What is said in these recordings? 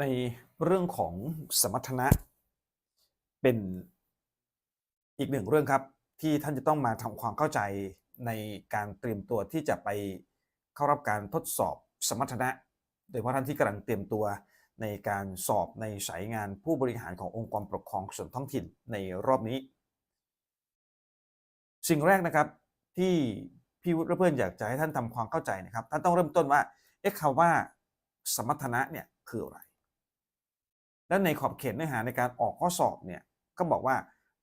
ในเรื่องของสมรรถนะเป็นอีกหนึ่งเรื่องครับ ที่ท่านจะต้องมาทำความเข้าใจในการเตรียมตัวที่จะไปเข้ารับการทดสอบสมรรถนะ โดยเฉพาะท่านที่กำลังเตรียมตัวในการสอบในสายงานผู้บริหารขององค์กรปกครองส่วนท้องถิ่นในรอบนี้ สิ่งแรกนะครับที่พี่วุฒิและเพื่อนอยากจะให้ท่านทำความเข้าใจนะครับท่านต้องเริ่มต้นว่าเอ๊ะคำว่าสมรรถนะเนี่ยคืออะไร และในขอบเขตเนื้อหาในการออกข้อสอบเนี่ยก็บอกว่า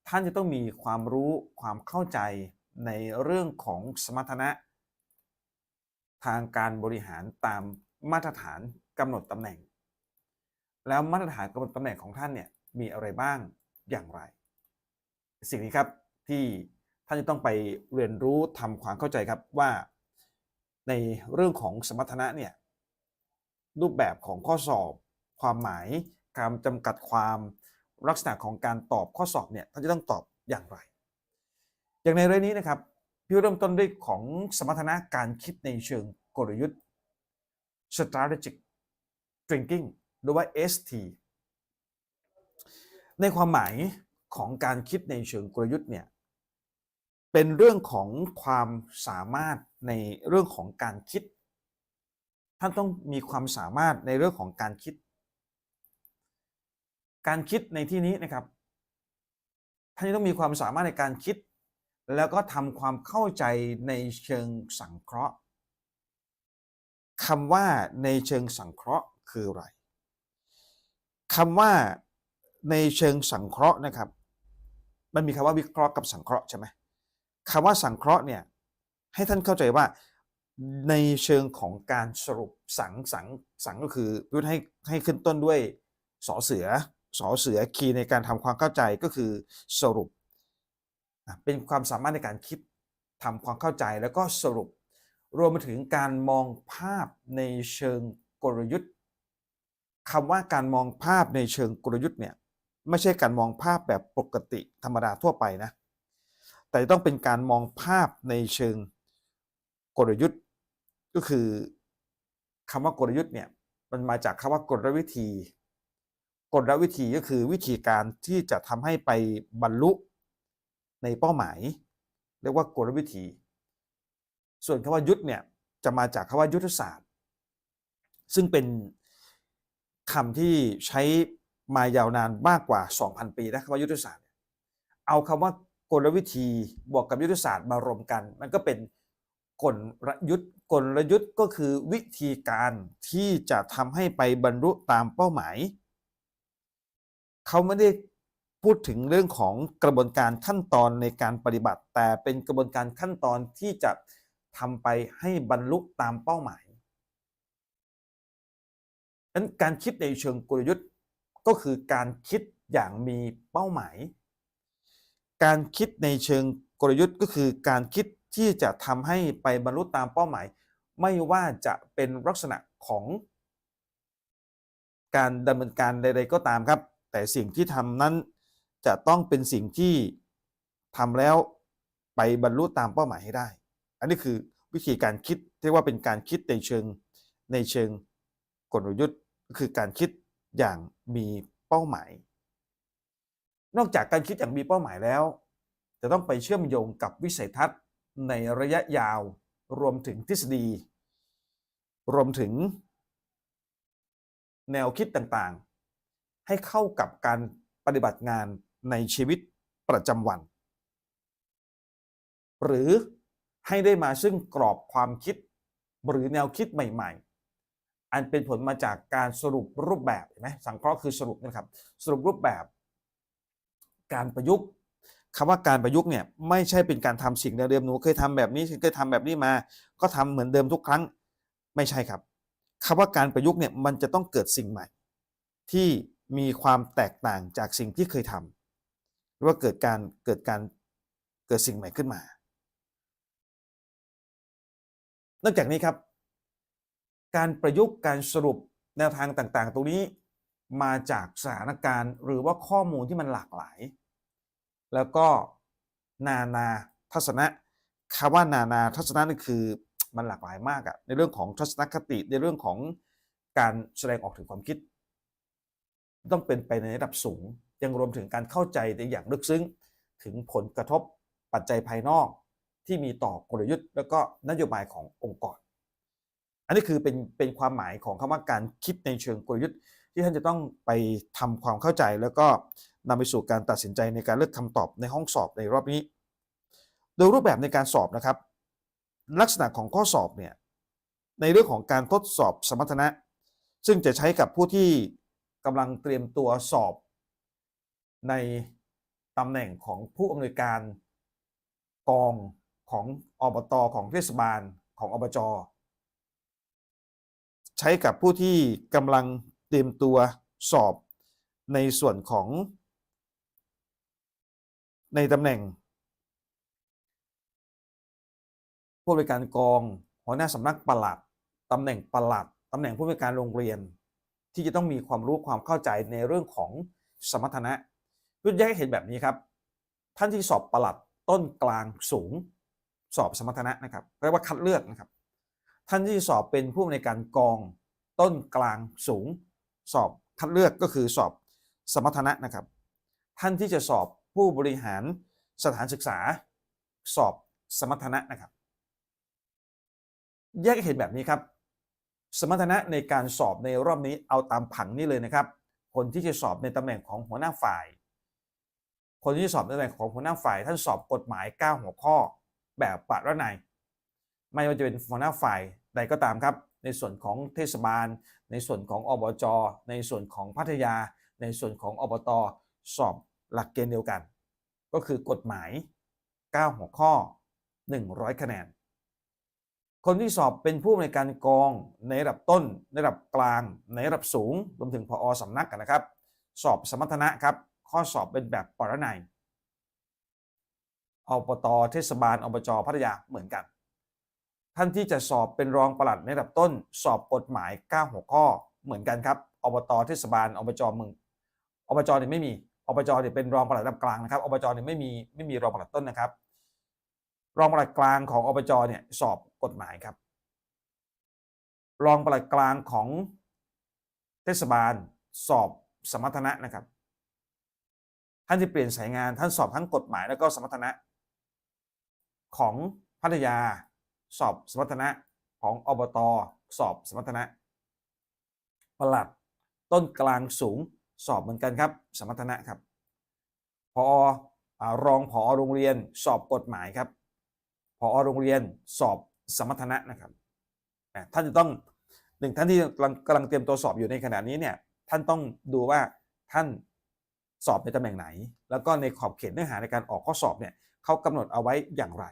ท่านจะต้องมีความรู้ความเข้าใจในเรื่องของสมรรถนะ ทางการบริหารตามมาตรฐานกำหนดตำแหน่ง แล้วมาตรฐานกำหนดตำแหน่งของท่านเนี่ยมีอะไรบ้างอย่างไร สิ่งนี้ครับที่ท่านจะต้องไปเรียนรู้ทำความเข้าใจครับว่าในเรื่องของสมรรถนะเนี่ยรูปแบบของข้อสอบ ความหมาย การจำกัดความลักษณะของการตอบข้อสอบเนี่ยท่านจะต้องตอบอย่างไร อย่างในเรื่องนี้นะครับพี่เริ่มต้นด้วยของสมรรถนะการคิดในเชิงกลยุทธ์ strategic thinking หรือว่า ST ในความหมายของการคิดในเชิงกลยุทธ์เนี่ยเป็นเรื่องของความสามารถในเรื่องของการคิด ท่านต้องมีความสามารถในเรื่องของการคิด การคิดในที่นี้นะครับท่านจะต้องมีความสามารถในการคิด แล้วก็ทำความเข้าใจในเชิงสังเคราะห์คำว่าในเชิงสังเคราะห์คืออะไรคำว่าในเชิงสังเคราะห์นะครับ มันมีคำว่าวิเคราะห์กับสังเคราะห์ใช่ไหมคำว่าสังเคราะห์เนี่ยให้ท่านเข้าใจว่าในเชิงของการสรุปสังสังสังก็คือพูดให้ให้ขึ้นต้นด้วยสอเสือ สอเสือคีย์ในการทำความเข้าใจก็คือสรุป เป็นความสามารถในการคิดทำความเข้าใจแล้วก็สรุป รวมไปถึงการมองภาพในเชิงกลยุทธ์คำว่าการมองภาพในเชิงกลยุทธ์เนี่ยไม่ใช่การมองภาพแบบปกติธรรมดาทั่วไปนะแต่ต้องเป็นการมองภาพในเชิงกลยุทธ์ ก็คือคำว่ากลยุทธ์เนี่ยมันมาจากคำว่ากลวิธี กลวิธีก็คือวิธีการที่จะทำให้ไปบรรลุในเป้าหมาย เรียกว่ากลวิธี ส่วนคำว่ายุทธเนี่ยจะมาจากคำว่ายุทธศาสตร์ ซึ่งเป็นคำที่ใช้มายาวนานมากกว่า 2,000 ปีนะคำว่ายุทธศาสตร์ เอาคำว่ากลวิธีบวกกับยุทธศาสตร์มารวมกัน มันก็เป็นกลยุทธ์กลยุทธ์ก็คือวิธีการที่จะทำให้ไปบรรลุตามเป้าหมาย เขาไม่ได้พูดถึงเรื่องของกระบวนการขั้นตอนในการปฏิบัติ แต่เป็นกระบวนการขั้นตอนที่จะทำไปให้บรรลุตามเป้าหมายนั้นการคิดในเชิงกลยุทธ์ก็คือการคิดอย่างมีเป้าหมาย การคิดในเชิงกลยุทธ์ก็คือการคิดที่จะทำให้ไปบรรลุตามเป้าหมาย ไม่ว่าจะเป็นลักษณะของการดำเนินการใด ๆ ก็ตามครับ แต่สิ่งที่ทำนั้นจะต้องเป็นสิ่งที่ทำแล้วไปบรรลุตามเป้าหมายให้ได้ อันนี้คือวิธีการคิดเรียกว่าเป็นการคิดในเชิงในเชิงกลยุทธ์ก็คือการคิดอย่างมีเป้าหมาย นอกจากการคิดอย่างมีเป้าหมายแล้ว จะต้องไปเชื่อมโยงกับวิสัยทัศน์ในระยะยาวรวมถึงทฤษฎี รวมถึงแนวคิดต่าง ให้เข้ากับการปฏิบัติงานในชีวิตประจำวัน หรือให้ได้มาซึ่งกรอบความคิดหรือแนวคิดใหม่ ๆ อันเป็นผลมาจากการสรุปรูปแบบเห็นไหมสังเคราะห์คือสรุปนะครับ สรุปรูปแบบ การประยุกต์คำว่าการประยุกต์เนี่ยไม่ใช่เป็นการทำสิ่งเดิมๆหนูเคยทำแบบนี้เคยทำแบบนี้มา ก็ทำเหมือนเดิมทุกครั้งไม่ใช่ครับคำว่าการประยุกต์เนี่ยมันจะต้องเกิดสิ่งใหม่ ที่ มีความแตกต่างจากสิ่งที่เคยทำหรือว่าเกิดการเกิดการเกิดสิ่งใหม่ขึ้นมา นอกจากนี้ครับ การประยุกต์การสรุปแนวทางต่างๆ ตรงนี้มาจากสถานการณ์หรือว่าข้อมูลที่มันหลากหลาย แล้วก็นานาทัศนะคำว่านานาทัศนะนี่คือมันหลากหลายมากอะในเรื่องของทัศนคติในเรื่องของการแสดงออกถึงความคิด ต้องเป็นไปในระดับสูง ยังรวมถึงการเข้าใจในอย่างลึกซึ้ง ถึงผลกระทบปัจจัยภายนอกที่มีต่อกลยุทธ์ แล้วก็นโยบายขององค์กร อันนี้คือเป็นเป็นความหมายของคำว่าการคิดในเชิงกลยุทธ์ ที่ท่านจะต้องไปทำความเข้าใจ แล้วก็นำไปสู่การตัดสินใจในการเลือกคำตอบในห้องสอบในรอบนี้ โดยรูปแบบในการสอบนะครับ ลักษณะของข้อสอบเนี่ยในเรื่องของการทดสอบสมรรถนะ ซึ่งจะใช้กับผู้ที่ กำลังเตรียมตัวสอบ ในตำแหน่งของผู้อำนวยการกองของอบตของเทศบาลของอบจใช้กับผู้ที่กำลังเตรียมตัวสอบในส่วนของ ในตำแหน่ง ผู้บริการกอง หัวหน้าสำนักปลัดตำแหน่งปลัดตำแหน่งผู้บริการโรงเรียน ที่จะต้องมีความรู้ความเข้าใจในเรื่องของสมรรถนะเพื่อแยกให้เห็นแบบนี้ครับ ท่านที่สอบปลัดต้นกลางสูง สอบสมรรถนะนะครับเรียกว่าคัดเลือกนะครับ ท่านที่สอบเป็นผู้ในการกองต้นกลางสูง สอบคัดเลือกก็คือสอบสมรรถนะนะครับ ท่านที่จะสอบผู้บริหารสถานศึกษา สอบสมรรถนะนะครับ แยกให้เห็นแบบนี้ครับ สมรรถนะในการสอบในรอบนี้เอาตามผังนี้เลยนะครับ คนที่จะสอบในตำแหน่งของหัวหน้าฝ่าย คนที่สอบในตำแหน่งของหัวหน้าฝ่าย ท่านสอบกฎหมาย 9 หัวข้อ แบบปะระไนยไม่ว่าจะเป็นหัวหน้าฝ่ายใดก็ตามครับ ในส่วนของเทศบาล ในส่วนของอบจ ในส่วนของพัทยา ในส่วนของอบต สอบหลักเกณฑ์เดียวกัน ก็คือกฎหมาย 9 หัวข้อ 100 คะแนน คนที่สอบเป็นผู้ในการกองในระดับต้น ในระดับกลาง ในระดับสูง รวมถึงพอสำนักกันนะครับ สอบสมรรถนะครับ ข้อสอบเป็นแบบปรนัยอบตเทศบาลอบจพัทยาเหมือนกัน ท่านที่จะสอบเป็นรองปลัดในระดับต้น สอบกฎหมาย 9 หัวข้อเหมือนกันครับอบตเทศบาลอบจเมืองอบจเนี่ยไม่มีอบจเนี่ยเป็นรองปลัดระดับกลางนะครับอบจเนี่ยไม่มีไม่มีรองปลัดต้นนะครับ รองปลัดกลางของอบจเนี่ยสอบ กฎหมายครับ รองปลัดกลางของเทศบาลสอบสมรรถนะนะครับ ท่านที่เปลี่ยนสายงานท่านสอบทั้งกฎหมายแล้วก็สมรรถนะ ของพัทยาสอบสมรรถนะของอบตสอบสมรรถนะประหลัดต้นกลางสูงสอบเหมือนกันครับ สมรรถนะครับพอรองผอโรงเรียนสอบกฎหมายครับพอโรงเรียนสอบ สมรรถนะนะครับท่านจะต้องหนึ่งท่านที่กำลังเตรียมตัวสอบอยู่ในขณะนี้เนี่ยท่านต้องดูว่าท่านสอบในตำแหน่งไหน แล้วก็ในขอบเขตเนื้อหาในการออกข้อสอบเนี่ยเขากำหนดเอาไว้อย่างไร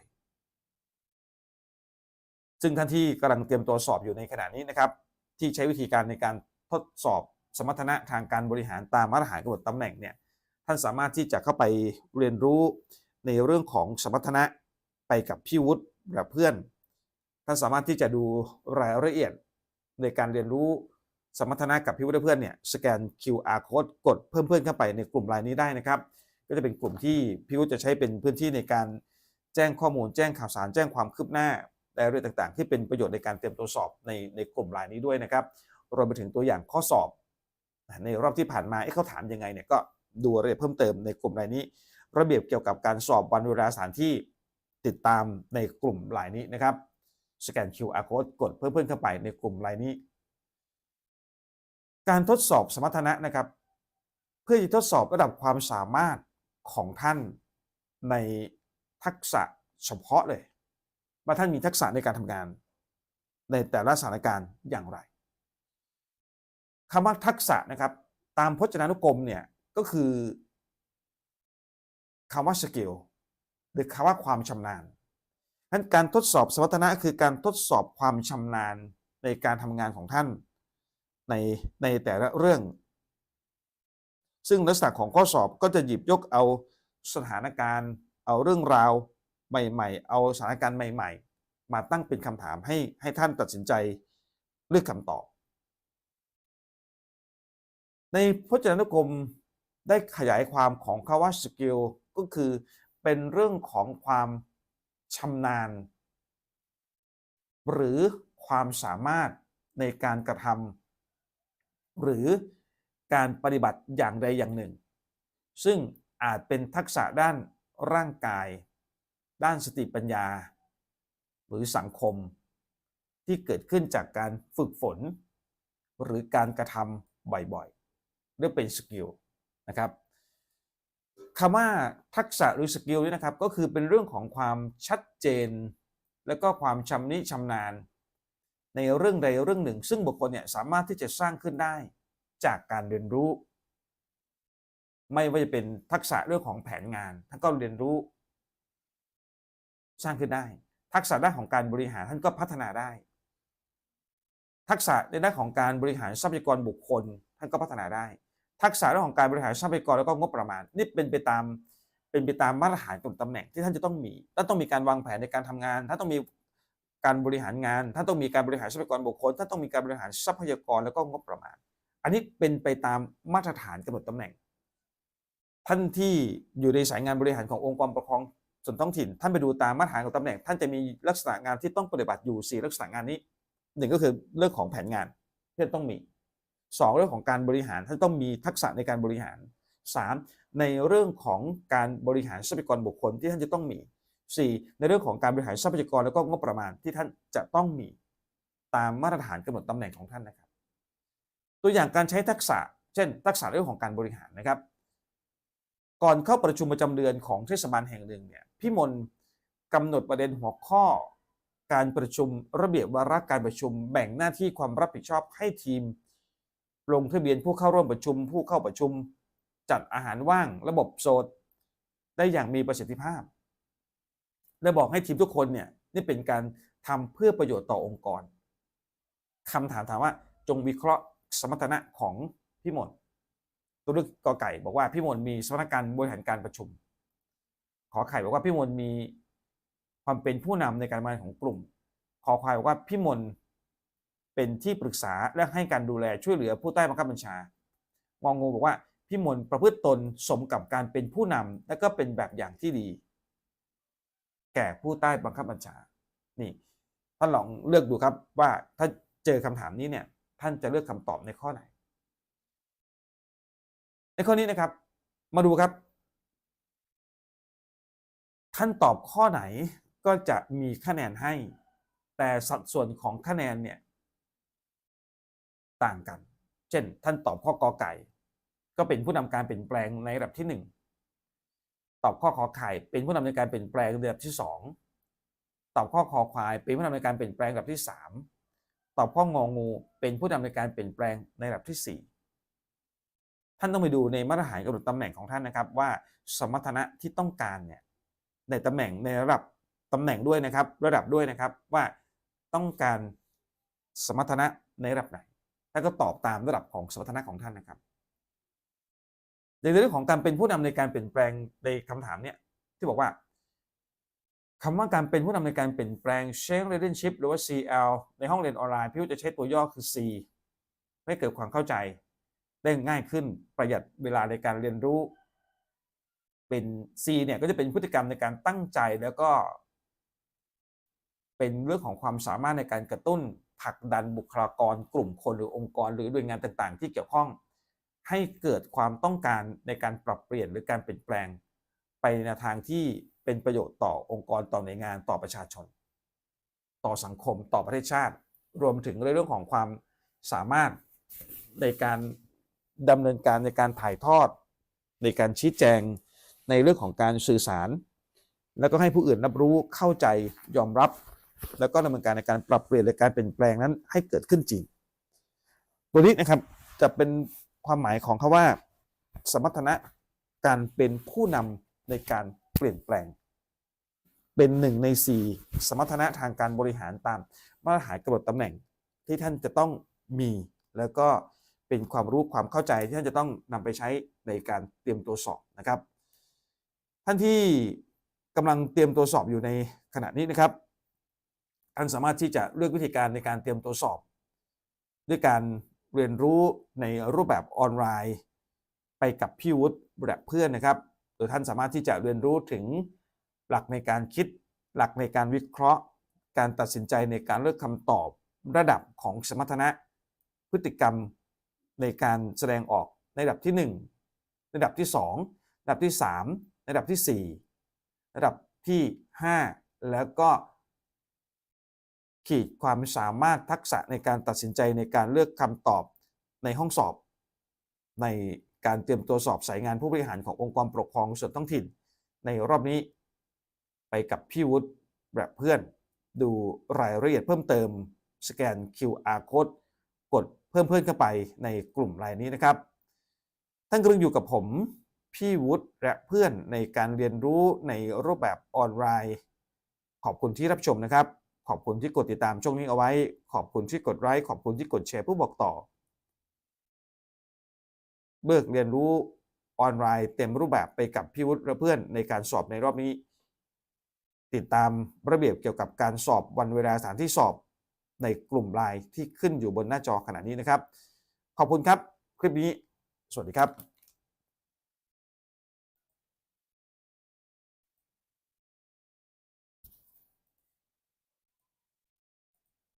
ซึ่งท่านที่กำลังเตรียมตัวสอบอยู่ในขณะนี้นะครับ ที่ใช้วิธีการในการทดสอบสมรรถนะทางการบริหารตามมาตรฐานกำหนดตำแหน่งเนี่ยท่านสามารถที่จะเข้าไปเรียนรู้ในเรื่องของสมรรถนะไปกับพี่วุฒิกับเพื่อน ท่านสามารถที่จะดูรายละเอียดในการเรียนรู้สมรรถนะกับพี่วุฒิเพื่อนเนี่ยสแกน QR code กดเพิ่มเพื่อนเข้าไปในกลุ่มรายนี้ได้นะครับ ก็จะเป็นกลุ่มที่พี่วุฒิจะใช้เป็นพื้นที่ในการแจ้งข้อมูลแจ้งข่าวสารแจ้งความคืบหน้ารายละเอียดต่างๆ ที่เป็นประโยชน์ในการเตรียมตัวสอบในในกลุ่มรายนี้ด้วยนะครับรวมไปถึงตัวอย่างข้อสอบ ในรอบที่ผ่านมาเขาถามยังไงเนี่ยก็ดูรายละเอียดเพิ่มเติมในกลุ่มรายนี้ ระเบียบเกี่ยวกับการสอบวันเวลาสถานที่ติดตามในกลุ่มรายนี้นะครับ สแกน QR code กดเพิ่มเพื่อนเข้าไปในกลุ่มรายนี้ การทดสอบสมรรถนะนะครับ เพื่อจะทดสอบระดับความสามารถของท่านในทักษะเฉพาะเลยว่าท่านมีทักษะในการทำงาน ในแต่ละสถานการณ์อย่างไรคำว่าทักษะนะครับ ตามพจนานุกรมเนี่ยก็คือคำว่าสกิลหรือคำว่าความชำนาญ นั้นการทดสอบสมรรถนะคือการทดสอบความชำนาญในการทำงานของท่าน ในในแต่ละเรื่อง ซึ่งลักษณะของข้อสอบก็จะหยิบยกเอาสถานการณ์ เอาเรื่องราวใหม่ ๆ เอาสถานการณ์ใหม่ ๆ มาตั้งเป็นคำถามให้ให้ท่านตัดสินใจเลือกคำตอบ ในพจนานุกรมได้ขยายความของคาว่าสกิลก็คือเป็นเรื่องของความ ชำนาญ หรือความสามารถในการกระทำหรือการปฏิบัติอย่างใดอย่างหนึ่ง ซึ่งอาจเป็นทักษะด้านร่างกาย ด้านสติปัญญา หรือสังคม ที่เกิดขึ้นจากการฝึกฝน หรือการกระทำบ่อยๆเรียกเป็นสกิลนะครับ คำว่าทักษะหรือสกิลนี่นะครับ ก็คือเป็นเรื่องของความชัดเจน และก็ความชำนิชำนาญ ในเรื่องใดเรื่องหนึ่ง ซึ่งบุคคลเนี่ยสามารถที่จะสร้างขึ้นได้จากการเรียนรู้ ไม่ว่าจะเป็นทักษะเรื่องของแผนงานท่านก็เรียนรู้ สร้างขึ้นได้ ทักษะด้านของการบริหารท่านก็พัฒนาได้ ทักษะในด้านของการบริหารทรัพยากรบุคคลท่านก็พัฒนาได้ ทักษะเรื่องของการบริหารทรัพยากรแล้วก็งบประมาณ นี่เป็นไปตามเป็นไปตามมาตรฐานกำหนตำแหน่งที่ท่านจะต้องมีท่านต้องมีการวางแผนในการทำงานท่านต้องมีการบริหารงานท่านต้องมีการบริหารทรัพยากรบุคคลท่านต้องมีการบริหารทรัพยากรแล้วก็งบประมาณ อันนี้เป็นไปตามมาตรฐานกำหนดตำแหน่ง ท่านที่อยู่ในสายงานบริหารขององค์กรปกครองส่วนท้องถิ่น ท่านไปดูตามมาตรฐานของตำแหน่ง ท่านจะมีลักษณะงานที่ต้องปฏิบัติอยู่สี่ลักษณะงานนี้หนึ่งก็คือเรื่องของแผนงานที่ท่านต้องมี สองเรื่องของการบริหารท่านต้องมีทักษะในการบริหารสามในเรื่องของการบริหารทรัพยากรบุคคลที่ท่านจะต้องมี 4. ในเรื่องของการบริหารทรัพยากรแล้วก็งบประมาณที่ท่านจะต้องมีตามมาตรฐานกำหนดตำแหน่งของท่านนะครับ ตัวอย่างการใช้ทักษะ เช่น ทักษะเรื่องของการบริหารนะครับ ก่อนเข้าประชุมประจำเดือนของเทศบาลแห่งหนึ่งเนี่ยพี่มนกำหนดประเด็นหัวข้อ การประชุมระเบียบวาระการประชุมแบ่งหน้าที่ความรับผิดชอบให้ทีม ลงทะเบียนผู้เข้าร่วมประชุม ผู้เข้าประชุม จัดอาหารว่าง ระบบโซดได้อย่างมีประสิทธิภาพ และบอกให้ทีมทุกคนเนี่ยนี่เป็นการทำเพื่อประโยชน์ต่อองค์กรคำถามถามว่าจงวิเคราะห์สมรรถนะของพี่มนตัวเลือกกอไก่ บอกว่าพี่มนมีสมรรถการบริหารการประชุม ขอไข่บอกว่าพี่มนมีความเป็นผู้นำในการทำงานของกลุ่ม ขอควายบอกว่าพี่มน เป็นที่ปรึกษาและให้การดูแลช่วยเหลือผู้ใต้บังคับบัญชางองงูบอกว่าพี่มนประพฤติตนสมกับการเป็นผู้นำและก็เป็นแบบอย่างที่ดี แก่ผู้ใต้บังคับบัญชา นี่ท่านลองเลือกดูครับว่าถ้าเจอคำถามนี้เนี่ย ท่านจะเลือกคำตอบในข้อไหน ในข้อนี้นะครับ มาดูครับ ท่านตอบข้อไหนก็จะมีคะแนนให้ แต่สัดส่วนของคะแนนเนี่ย ต่างกัน เช่น ท่านตอบข้อกอไก่ ก็เป็นผู้นำการเปลี่ยนแปลงในระดับที่ 1 ตอบข้อขอไข่เป็นผู้นำในการเปลี่ยนแปลงในระดับที่ 2 ตอบข้อคอควาย เป็นผู้นำในการเปลี่ยนแปลงระดับที่ 3 ตอบข้ององูเป็นผู้นำในการเปลี่ยนแปลงในระดับที่ 4 ท่านต้องไปดูในมาตรฐานกำหนดตำแหน่งของท่านนะครับว่าสมรรถนะที่ต้องการเนี่ยในตำแหน่งในระดับตำแหน่งด้วยนะครับ ระดับด้วยนะครับว่าต้องการสมรรถนะในระดับไหน ท่านก็ตอบตามระดับของสมรรถนะของท่านนะครับ ในเรื่องของการเป็นผู้นำในการเปลี่ยนแปลงในคำถามเนี่ยที่บอกว่าคำว่าการเป็นผู้นำในการเปลี่ยนแปลง Change Leadership หรือว่า CL ในห้องเรียนออนไลน์พี่จะใช้ตัวย่อคือ C ให้เกิดความเข้าใจได้ง่ายขึ้นประหยัดเวลาในการเรียนรู้เป็น C เนี่ยก็จะเป็นพฤติกรรมในการตั้งใจแล้วก็ เป็นเรื่องของความสามารถในการกระตุ้น ผลักดันบุคลากรกลุ่มคนหรือองค์กร หรือหน่วยงานต่างๆ ที่เกี่ยวข้อง ให้เกิดความต้องการในการปรับเปลี่ยนหรือการเปลี่ยนแปลง ไปในทางที่เป็นประโยชน์ต่อองค์กรต่อหน่วยงานต่อประชาชน ต่อสังคมต่อประเทศชาติ รวมถึงเรื่องของความสามารถในการดำเนินการในการถ่ายทอด ในการชี้แจงในเรื่องของการสื่อสาร แล้วก็ให้ผู้อื่นรับรู้เข้าใจยอมรับ แล้วก็ดำเนินการในการปรับเปลี่ยนและการเปลี่ยนแปลงนั้นให้เกิดขึ้นจริง ตัวนี้นะครับจะเป็นความหมายของคาว่า สมรรถนะการเป็นผู้นำในการเปลี่ยนแปลง เป็นหนึ่งในสี่สมรรถนะทางการบริหารตามมาตรฐานกำหนดตำแหน่งที่ท่านจะต้องมีแล้วก็เป็นความรู้ความเข้าใจที่ท่านจะต้องนำไปใช้ในการเตรียมตัวสอบนะครับ ท่านที่กำลังเตรียมตัวสอบอยู่ในขณะนี้นะครับ ท่านสามารถที่จะเลือกวิธีการในการเตรียมตัวสอบ ด้วยการเรียนรู้ในรูปแบบออนไลน์ ไปกับพี่วุฒิแบบเพื่อนนะครับ โดยท่านสามารถที่จะเรียนรู้ถึงหลักในการคิด หลักในการวิเคราะห์ การตัดสินใจในการเลือกคำตอบระดับของสมรรถนะ พฤติกรรมในการแสดงออกในระดับที่ 1 ระดับที่ 2 ระดับที่ 3 ระดับทีสี่4 ระดับที่ 5 แล้วก็ ขีดความสามารถทักษะในการตัดสินใจในการเลือกคำตอบในห้องสอบ ในการเตรียมตัวสอบสายงานผู้บริหารขององค์กรปกครองส่วนท้องถิ่น ในรอบนี้ไปกับพี่วุฒิแบบเพื่อน ดูรายละเอียดเพิ่มเติม สแกน QR code กดเพิ่มเพื่อนเข้าไปในกลุ่มรายนี้นะครับ ท่านกำลังอยู่กับผม พี่วุฒิและเพื่อนในการเรียนรู้ในรูปแบบออนไลน์ ขอบคุณที่รับชมนะครับ ขอบคุณที่กดติดตามช่องนี้เอาไว้ ขอบคุณที่กดไลค์ขอบคุณที่กดแชร์ผู้บอกต่อ เบิกเรียนรู้ออนไลน์เต็มรูปแบบไปกับพี่วุฒิและเพื่อนในการสอบในรอบนี้ ติดตามระเบียบเกี่ยวกับการสอบวันเวลาสถานที่สอบในกลุ่มไลน์ที่ขึ้นอยู่บนหน้าจอขณะนี้นะครับ ขอบคุณครับ คลิปนี้ สวัสดีครับ